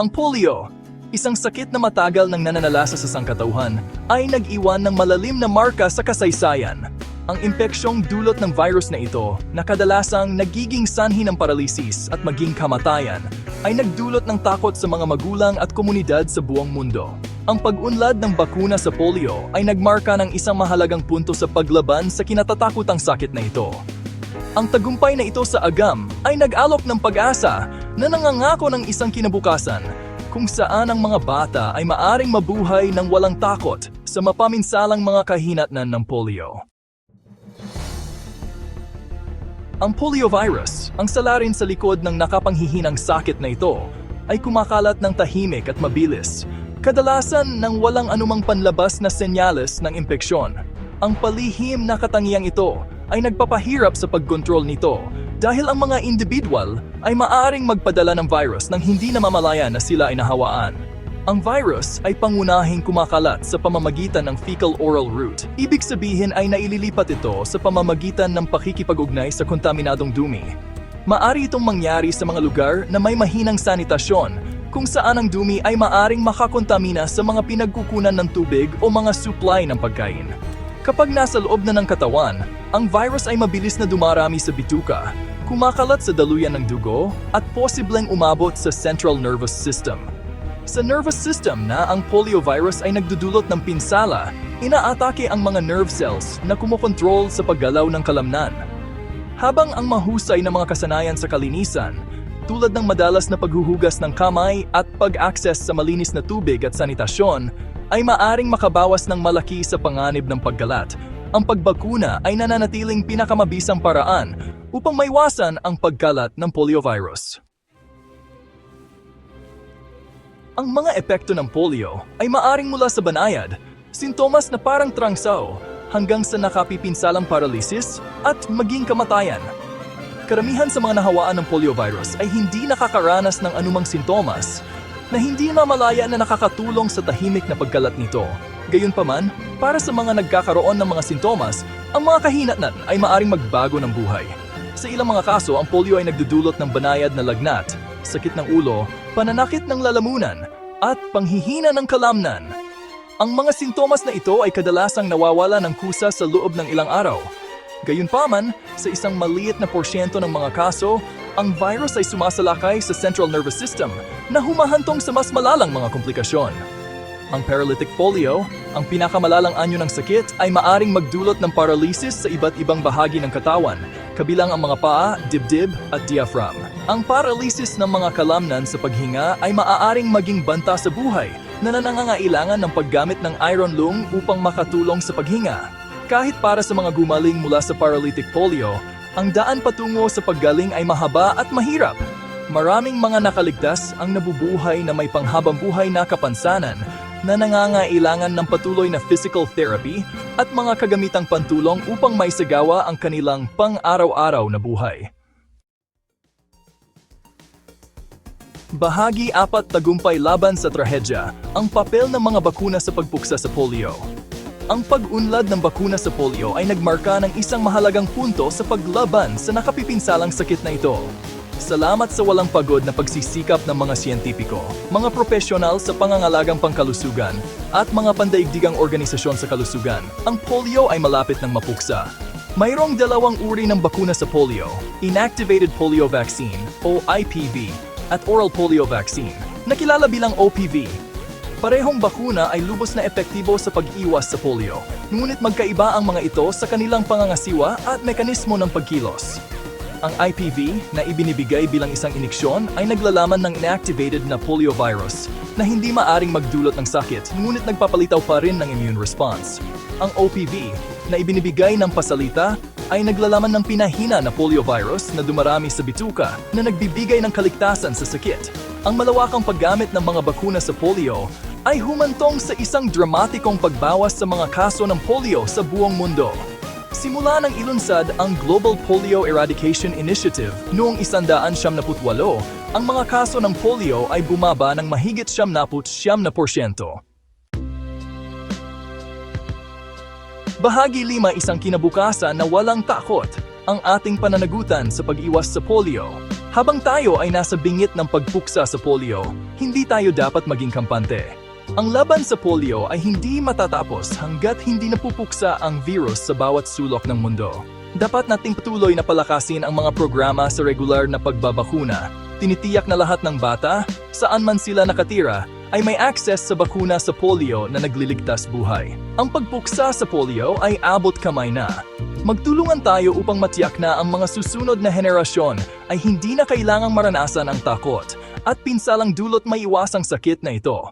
Ang polio, isang sakit na matagal nang nananalasa sa sangkatauhan, ay nag-iwan ng malalim na marka sa kasaysayan. Ang impeksyong dulot ng virus na ito, na kadalasang nagiging sanhi ng paralisis at maging kamatayan, ay nagdulot ng takot sa mga magulang at komunidad sa buong mundo. Ang pag-unlad ng bakuna sa polio ay nagmarka ng isang mahalagang punto sa paglaban sa kinatatakutang sakit na ito. Ang tagumpay na ito sa agam ay nag-alok ng pag-asa na nangangako ng isang kinabukasan kung saan ang mga bata ay maaring mabuhay ng walang takot sa mapaminsalang mga kahinatnan ng polio. Ang poliovirus, ang salarin sa likod ng nakapanghihinang sakit na ito, ay kumakalat ng tahimik at mabilis, kadalasan ng walang anumang panlabas na senyales ng impeksyon. Ang palihim na katangiang ito ay nagpapahirap sa pagkontrol nito dahil ang mga individual ay maaaring magpadala ng virus nang hindi namamalayan na sila ay nahawaan. Ang virus ay pangunahing kumakalat sa pamamagitan ng fecal-oral route. Ibig sabihin ay naililipat ito sa pamamagitan ng pakikipag-ugnay sa kontaminadong dumi. Maari itong mangyari sa mga lugar na may mahinang sanitasyon kung saan ang dumi ay maaring makakontamina sa mga pinagkukunan ng tubig o mga supply ng pagkain. Kapag nasa loob na ng katawan, ang virus ay mabilis na dumarami sa bituka, kumakalat sa daluyan ng dugo at posibleng umabot sa central nervous system. Sa nervous system na ang poliovirus ay nagdudulot ng pinsala, inaatake ang mga nerve cells na kumokontrol sa paggalaw ng kalamnan. Habang ang mahusay na mga kasanayan sa kalinisan, tulad ng madalas na paghuhugas ng kamay at pag-access sa malinis na tubig at sanitasyon, ay maaring makabawas ng malaki sa panganib ng paggalat. Ang pagbakuna ay nananatiling pinakamabisang paraan upang maiwasan ang pagkalat ng poliovirus. Ang mga epekto ng polio ay maaring mula sa banayad, sintomas na parang trangsaw, hanggang sa nakapipinsalang paralysis at maging kamatayan. Karamihan sa mga nahawaan ng poliovirus ay hindi nakakaranas ng anumang sintomas na hindi mamalaya na nakakatulong sa tahimik na pagkalat nito. Gayunpaman, para sa mga nagkakaroon ng mga sintomas, ang mga kahinatnan ay maaring magbago ng buhay. Sa ilang mga kaso, ang polio ay nagdudulot ng banayad na lagnat, sakit ng ulo, pananakit ng lalamunan, at panghihina ng kalamnan. Ang mga sintomas na ito ay kadalasang nawawala ng kusa sa loob ng ilang araw. Gayunpaman, sa isang maliit na porsyento ng mga kaso, ang virus ay sumasalakay sa central nervous system na humahantong sa mas malalang mga komplikasyon. Ang paralytic polio, ang pinakamalalang anyo ng sakit, ay maaring magdulot ng paralysis sa iba't ibang bahagi ng katawan, kabilang ang mga paa, dibdib at diaphragm. Ang paralysis ng mga kalamnan sa paghinga ay maaaring maging banta sa buhay na nangangailangan ng paggamit ng iron lung upang makatulong sa paghinga. Kahit para sa mga gumaling mula sa paralytic polio, ang daan patungo sa paggaling ay mahaba at mahirap. Maraming mga nakaligtas ang nabubuhay na may panghabang buhay na kapansanan na nangangailangan ng patuloy na physical therapy at mga kagamitang pantulong upang maisagawa ang kanilang pang-araw-araw na buhay. Bahagi 4 Tagumpay Laban sa Trahedya, ang papel ng mga bakuna sa pagpuksa sa polio. Ang pag-unlad ng bakuna sa polio ay nagmarka ng isang mahalagang punto sa paglaban sa nakapipinsalang sakit na ito. Salamat sa walang pagod na pagsisikap ng mga siyentipiko, mga profesional sa pangangalagang pangkalusugan, at mga pandaigdigang organisasyon sa kalusugan, ang polio ay malapit ng mapuksa. Mayroong dalawang uri ng bakuna sa polio, Inactivated Polio Vaccine o IPV at Oral Polio Vaccine, na kilala bilang OPV. Parehong bakuna ay lubos na epektibo sa pag-iwas sa polio, ngunit magkaiba ang mga ito sa kanilang pangangasiwa at mekanismo ng pagkilos. Ang IPV na ibinibigay bilang isang iniksyon ay naglalaman ng inactivated na poliovirus na hindi maaring magdulot ng sakit ngunit nagpapalitaw pa rin ng immune response. Ang OPV na ibinibigay ng pasalita ay naglalaman ng pinahina na poliovirus na dumarami sa bituka na nagbibigay ng kaligtasan sa sakit. Ang malawakang paggamit ng mga bakuna sa polio ay humantong sa isang dramatikong pagbawas sa mga kaso ng polio sa buong mundo. Simula nang ilunsad ang Global Polio Eradication Initiative noong 178, ang mga kaso ng polio ay bumaba ng mahigit 79 na porsyento. Bahagi 5 isang kinabukasan na walang takot, ang ating pananagutan sa pag-iwas sa polio. Habang tayo ay nasa bingit ng pagpuksa sa polio, hindi tayo dapat maging kampante. Ang laban sa polio ay hindi matatapos hanggat hindi napupuksa ang virus sa bawat sulok ng mundo. Dapat nating patuloy na palakasin ang mga programa sa regular na pagbabakuna. Tinitiyak na lahat ng bata, saan man sila nakatira, ay may access sa bakuna sa polio na nagliligtas buhay. Ang pagpuksa sa polio ay abot kamay na. Magtulungan tayo upang matiyak na ang mga susunod na henerasyon ay hindi na kailangang maranasan ang takot at pinsalang dulot may iwasang sakit na ito.